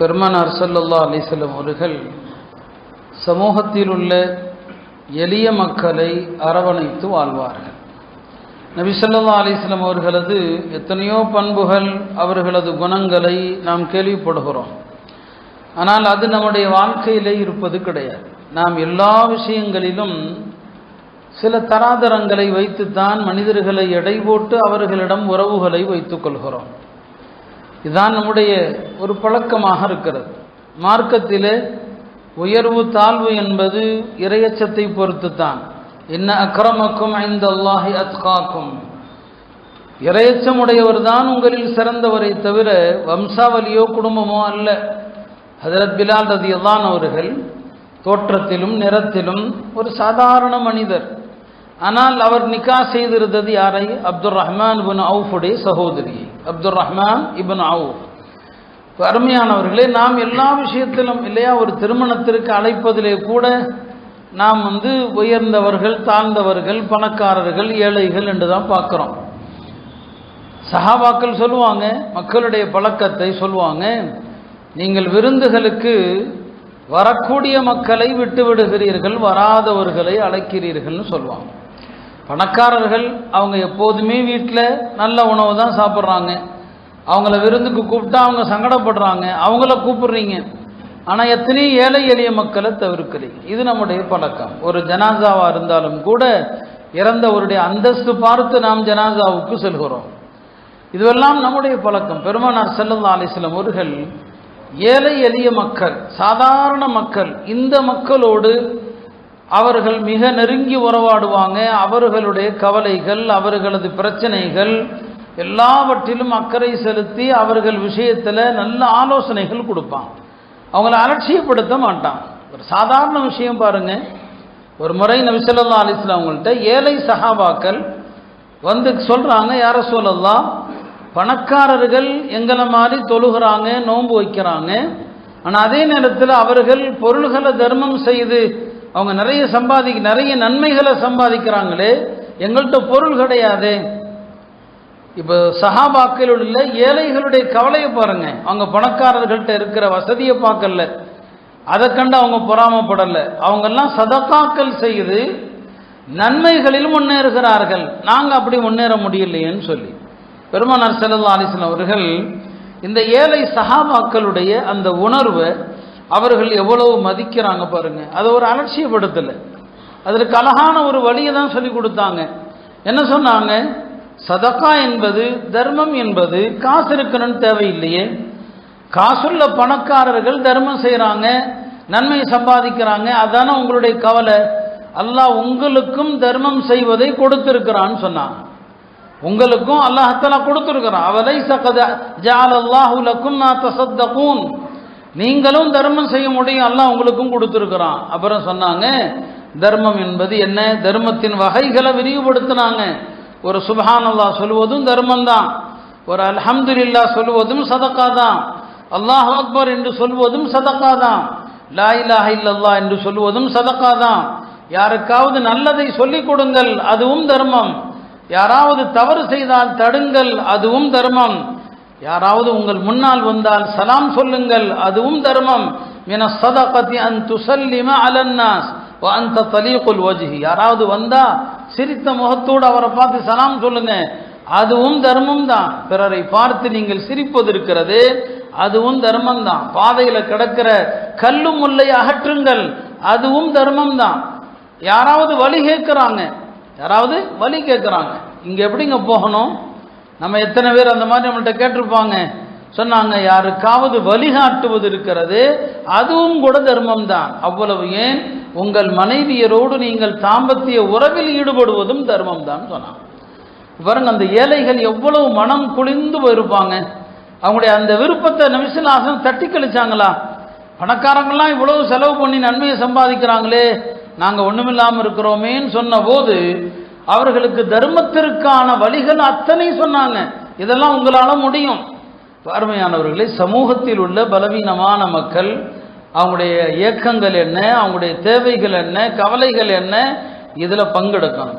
பெருமானார் சல்லல்லா அலிசல்லம் அவர்கள் சமூகத்தில் உள்ள எளிய மக்களை அரவணைத்து வாழ்வார்கள். நபி சொல்லா அலைஹி அவர்களது எத்தனையோ பண்புகள் அவர்களது குணங்களை நாம் கேள்விப்படுகிறோம். ஆனால் அது நம்முடைய வாழ்க்கையிலே இருப்பது கிடையாது. நாம் எல்லா விஷயங்களிலும் சில தராதரங்களை வைத்துத்தான் மனிதர்களை எடை போட்டு அவர்களிடம் உறவுகளை வைத்துக் கொள்கிறோம். இதுதான் நம்முடைய ஒரு பழக்கமாக இருக்கிறது. மார்க்கத்திலே உயர்வு தாழ்வு என்பது இரையச்சத்தை பொறுத்துத்தான். என்ன அக்கிரமக்கும் ஐந்து அல்லாஹி அத்காக்கும். இரையச்சமுடையவர் தான் உங்களில் சிறந்தவரை தவிர வம்சாவளியோ குடும்பமோ அல்ல. ஹதரத் பிலால் ரதியல்லான் அவர்கள் தோற்றத்திலும் நிறத்திலும் ஒரு சாதாரண மனிதர். ஆனால் அவர் நிக்கா செய்திருந்தது யாரை? அப்துல் ரஹ்மான் பின் அவுஃபுடைய சகோதரியை. Abdul Rahman ibn Awf. அருமையானவர்களே நாம் எல்லா விஷயத்திலும் இல்லையா ஒரு திருமணத்திற்கு அழைப்பதிலே கூட நாம் வந்து உயர்ந்தவர்கள் தாழ்ந்தவர்கள் பணக்காரர்கள் ஏழைகள் என்று தான் பார்க்குறோம். சஹாபாக்கள் சொல்லுவாங்க மக்களுடைய பழக்கத்தை சொல்லுவாங்க நீங்கள் விருந்துகளுக்கு வரக்கூடிய மக்களை விட்டு விடுகிறீர்கள் வராதவர்களை அழைக்கிறீர்கள்னு சொல்லுவாங்க. பணக்காரர்கள் அவங்க எப்போதுமே வீட்டில் நல்ல உணவு தான் சாப்பிட்றாங்க. அவங்கள விருந்துக்கு கூப்பிட்டா அவங்க சங்கடப்படுறாங்க. அவங்கள கூப்பிடுறீங்க. ஆனால் எத்தனையோ ஏழை எளிய மக்களை தவிர்க்கிறீங்க இது நம்முடைய பழக்கம். ஒரு ஜனாசாவாக இருந்தாலும் கூட இறந்தவருடைய அந்தஸ்து பார்த்து நாம் ஜனாசாவுக்கு செல்கிறோம். இதுவெல்லாம் நம்முடைய பழக்கம். பெருமானார் செல்லல்லா அலிஸ்லம் அவர்கள் ஏழை எளிய மக்கள் சாதாரண மக்கள் இந்த மக்களோடு அவர்கள் மிக நெருங்கி உறவாடுவாங்க. அவர்களுடைய கவலைகள் அவர்களது பிரச்சனைகள் எல்லாவற்றிலும் அக்கறை செலுத்தி அவர்கள் விஷயத்தில் நல்ல ஆலோசனைகள் கொடுப்பான் அவங்கள அலட்சியப்படுத்த மாட்டான் ஒரு சாதாரண விஷயம் பாருங்க. ஒரு முறை நபிசல்லா அலிஸ்லாம் அவங்கள்ட்ட ஏழை சஹாபாக்கள் வந்து சொல்கிறாங்க யார சொல்லலாம் பணக்காரர்கள் எங்களை மாதிரி தொழுகிறாங்க நோன்பு வைக்கிறாங்க. ஆனால் அதே நேரத்தில் அவர்கள் பொருள்களை தர்மம் செய்து அவங்க நிறைய சம்பாதி நிறைய நன்மைகளை சம்பாதிக்கிறாங்களே எங்கள்கிட்ட பொருள் கிடையாது. இப்போ சஹாபாக்கள் உள்ள ஏழைகளுடைய கவலையை பாருங்க. அவங்க பணக்காரர்கள்ட்ட இருக்கிற வசதியை பார்க்கல. அதை கண்டு அவங்க பொறாமப்படலை. அவங்கெல்லாம் சதக்காக்கள் செய்து நன்மைகளில் முன்னேறுகிறார்கள். நாங்கள் அப்படி முன்னேற முடியலையேன்னு சொல்லி. பெருமானார் செல்லல்லா அலிஸ்லாம் அவர்கள் இந்த ஏழை சஹாபாக்களுடைய அந்த உணர்வை அவர்கள் எவ்வளவு மதிக்கிறாங்க பாருங்க. அதை ஒரு அலட்சியப்படுத்தலை. அதற்கு அழகான ஒரு வழியை தான் சொல்லி கொடுத்தாங்க. என்ன சொன்னாங்க? சதக்கா என்பது தர்மம் என்பது காசு இருக்கணும்னு தேவையில்லையே. காசுள்ள பணக்காரர்கள் தர்மம் செய்கிறாங்க நன்மை சம்பாதிக்கிறாங்க அதான உங்களுடைய கவலை. அல்லாஹ் உங்களுக்கும் தர்மம் செய்வதை கொடுத்திருக்கிறான்னு சொன்னாங்க உங்களுக்கும் அல்லாஹத்தலா கொடுத்துருக்கிறான். அவரை சகத ஜால் அல்லாஹுலக்கும் நான் தசத்தகூன். நீங்களும் தர்மம் செய்ய முடியும். எல்லாம் உங்களுக்கும் கொடுத்துருக்குறான். அப்புறம் சொன்னாங்க தர்மம் என்பது என்ன? தர்மத்தின் வகைகளை விரிவுபடுத்தினாங்க. ஒரு சுபஹானல்லா சொல்வதும் தர்மம் தான் ஒரு அல்ஹம்துலில்லா சொல்வதும் சதக்கா தான் அல்லாஹ் அக்பர் என்று சொல்வதும் சதக்கா தான் லா இல்லல்லா என்று சொல்வதும் சதக்கா தான் யாருக்காவது நல்லதை சொல்லிக் கொடுங்கள் அதுவும் தர்மம். யாராவது தவறு செய்தால் தடுங்கள் அதுவும் தர்மம். யாராவது உங்கள் முன்னால் வந்தால் சலாம் சொல்லுங்கள் அதுவும் தர்மம். மின சதகதி அன் துசல்லிம அலன்னாஸ். அந்த தலீகுல் வஜ்ஹி. யாராவது வந்தா சிரித்த முகத்தோடு அவரை பார்த்து சலாம் சொல்லுங்க. அதுவும் தர்மம் தான். பிறரை பார்த்து நீங்கள் சிரிப்பது இருக்கிறது அதுவும் தர்மம் தான். பாதையில் கிடக்கிற கல்லு முல்லை அகற்றுங்கள் அதுவும் தர்மம் தான். யாராவது வழி கேட்குறாங்க. யாராவது வழி கேட்குறாங்க. இங்கே எப்படிங்க போகணும்? நம்ம எத்தனை பேர் அந்த மாதிரி நம்மள்கிட்ட கேட்டிருப்பாங்க? சொன்னாங்க யாருக்காவது வழிகாட்டுவது இருக்கிறது அதுவும் கூட தர்மம் தான். அவ்வளவு ஏன்? உங்கள் மனைவியரோடு நீங்கள் தாம்பத்திய உறவில் ஈடுபடுவதும் தர்மம் தான் சொன்னாங்க பாருங்க அந்த ஏழைகள் எவ்வளவு மனம் குளிந்து போயிருப்பாங்க. அவங்களுடைய அந்த விருப்பத்தை நிமிஷலாசனம் தட்டி கழிச்சாங்களா? பணக்காரங்களாம் இவ்வளவு செலவு பண்ணி நன்மையை சம்பாதிக்கிறாங்களே நாங்கள் ஒன்றுமில்லாமல் இருக்கிறோமேன்னு சொன்ன போது அவர்களுக்கு தர்மத்திற்கான வழிகள் அத்தனை சொன்னாங்க. இதெல்லாம் உங்களால் முடியும். பார்மையானவர்களே சமூகத்தில் உள்ள பலவீனமான மக்கள் அவங்களுடைய இயக்கங்கள் என்ன அவங்களுடைய தேவைகள் என்ன கவலைகள் என்ன இதில் பங்கெடுக்கணும்.